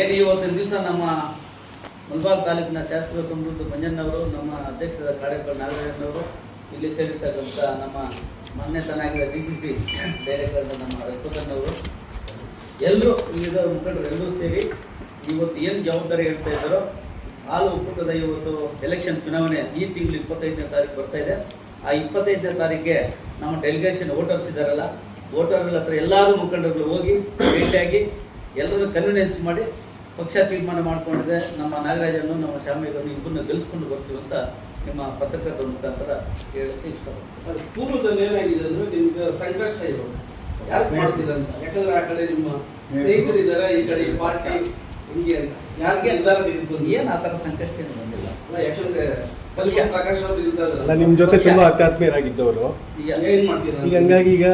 ಏನು ಇವತ್ತಿನ ದಿವಸ ನಮ್ಮ ಮುಲ್ಬಾಲ್ ತಾಲೂಕಿನ ಶಾಸಕರು ಸಮೃದ್ಧ ಮಂಜಣ್ಣವರು, ನಮ್ಮ ಅಧ್ಯಕ್ಷರ ಕಾಡೇಕಲ್ ನಾಗರಾಜನವರು ಇಲ್ಲಿ ಸೇರಿರ್ತಕ್ಕಂಥ ನಮ್ಮ ಮಾನ್ಯತನಾಗಿದ್ದ ಡಿ ಸಿ ಸಿ ಡೈರೆಕ್ಟರ್ ನಮ್ಮ ರಘುಪತನವರು ಎಲ್ಲರೂ ವಿವಿಧ ಮುಖಂಡರು ಎಲ್ಲರೂ ಸೇರಿ ಇವತ್ತು ಏನು ಜವಾಬ್ದಾರಿ ಹೇಳ್ತಾ ಇದ್ದಾರೋ, ಹಾಲು ಒಕ್ಕೂಟದ ಇವತ್ತು ಎಲೆಕ್ಷನ್ ಚುನಾವಣೆ ಈ ತಿಂಗಳು ಇಪ್ಪತ್ತೈದನೇ ತಾರೀಕು ಬರ್ತಾ ಇದೆ. ಆ ಇಪ್ಪತ್ತೈದನೇ ತಾರೀಕಿಗೆ ನಮ್ಮ ಡೆಲಿಗೇಷನ್ ವೋಟರ್ಸ್ ಇದ್ದಾರಲ್ಲ ವೋಟರ್ಗಳ ಹತ್ರ ಎಲ್ಲರೂ ಮುಖಂಡರುಗಳು ಹೋಗಿ ಭೇಟಿಯಾಗಿ ಎಲ್ಲರನ್ನು ಕನ್ವಿನೆನ್ಸ್ ಮಾಡಿ ಪಕ್ಷ ತೀರ್ಮಾನ ಮಾಡಿಕೊಂಡಿದೆ ನಮ್ಮ ನಾಗರಾಜನ್ನು ನಮ್ಮ ಶ್ಯಾಮೇಗನ್ನು ಇಬ್ಬರನ್ನ ಗೆಲ್ಲಿಸ್ಕೊಂಡು ಬರ್ತೀವಿ ಅಂತ ನಿಮ್ಮ ಪತ್ರಕರ್ತರ ಮುಖಾಂತರ ಹೇಳಕ್ಕೆ ಇಷ್ಟಪಡ್ತೀನಿ ಸರ್ ಪೂರ್ವದಲ್ಲಿ ಏನಾಗಿದೆ ಅಂದ್ರೆ ನಿಮ್ಗೆ ಸಂಕಷ್ಟ ಇರೋದು ಯಾಕೆ ಮಾಡ್ತೀರಾ ಅಂತ? ಯಾಕಂದ್ರೆ ಆ ಕಡೆ ನಿಮ್ಮ ಸ್ನೇಹಿತರಿದ್ದಾರೆ ಈ ಕಡೆ ಈ ಪಾರ್ಟಿ ಹಿಂಗೆ ಅಂತ? ಯಾರಿಗೆ ನಿರ್ಧಾರ ತೆಗೆದುಕೊಂಡು ಏನು ಆ ಥರ ಸಂಕಷ್ಟ ಏನು ಬಂದಿಲ್ಲ. ಅಲ್ಲ ಯಾಕಂದ್ರೆ ಕಲ್ಯಾಣ ಪ್ರಕಾಶ್ ಅವರು ಇರ್ತಾರೆ ಅಲ್ಲ ನಿಮ್ ಜೊತೆ ತುಂಬಾ ಅತ್ಯಾತ್ಮೀಯರಾಗಿದ್ದವರು ಈಗ ಏನ್ ಮಾಡ್ತೀರಾ ಈಗ ಹಂಗಾಗಿ ಈಗ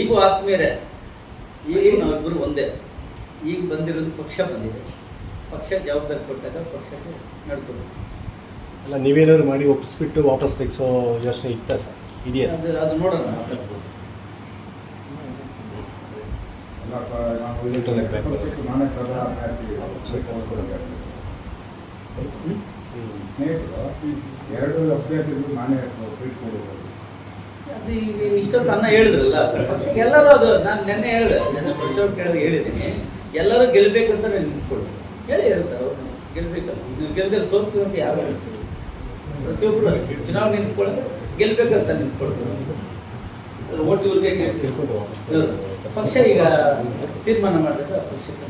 ಈಗೂ ಆತ್ಮೀಯರೇ. ಈಗೂ ನಾವಿಬ್ಬರು ಒಂದೇ. ಈಗ ಬಂದಿರೋದು ಪಕ್ಷ ಬಂದಿದೆ. ಪಕ್ಷ ಜವಾಬ್ದಾರಿ ಕೊಟ್ಟಾಗ ಪಕ್ಷಕ್ಕೆ ನಡ್ಕೋಬೇಕು. ಅಲ್ಲ ನೀವೇನಾದ್ರು ಮಾಡಿ ಒಪ್ಪಿಸ್ಬಿಟ್ಟು ವಾಪಸ್ ತೆಗಿಸೋ ಯೋಚನೆ ಇತ್ತ ಸರ್? ಇದೆಯಾ ಅದು ಅದು ನೋಡೋಣ ಮಾತಾಡ್ಬೋದು. ಸ್ನೇಹಿತರು ಎರಡು ಅಭ್ಯರ್ಥಿಗಳು ನಾನೇ ಟ್ವೀಟ್ ಕೊಡೋದು ಅದು ಈಗ ಇಷ್ಟೊತ್ತು ಅನ್ನ ಹೇಳಿದ್ರಲ್ಲ ಪಕ್ಷಕ್ಕೆ ಎಲ್ಲರೂ ಅದು ನಾನು ನೆನ್ನೆ ಹೇಳಿದೆ ನೆನ್ನೆ ಪಕ್ಷ ಕೇಳಿದಾಗ ಹೇಳಿದ್ದೀನಿ. ಎಲ್ಲರೂ ಗೆಲ್ಬೇಕಂತ ನಾನು ನಿಂತ್ಕೊಳ್ಳಿ ಹೇಳಿ ಹೇಳ್ತಾರೆ ಅವ್ರು. ಗೆಲ್ಬೇಕಲ್ಲ ನೀವು ಗೆಲ್ದಲ್ಲಿ ಸೋತ್ತೀವಿ ಅಂತ ಯಾರು ಹೇಳ್ತೀವಿ ಪ್ರತಿಯೊಬ್ಬರು ಅಷ್ಟೇ. ಚುನಾವಣೆ ನಿಂತ್ಕೊಳ್ಳೋದು ಗೆಲ್ಬೇಕಂತ ನಿಂತ್ಕೊಳ್ತಾರೆ. ಓಟ್ ಇವ್ರಿಗೆ ಪಕ್ಷ ಈಗ ತೀರ್ಮಾನ ಮಾಡಿದ್ರೆ ಪಕ್ಷಕ್ಕೆ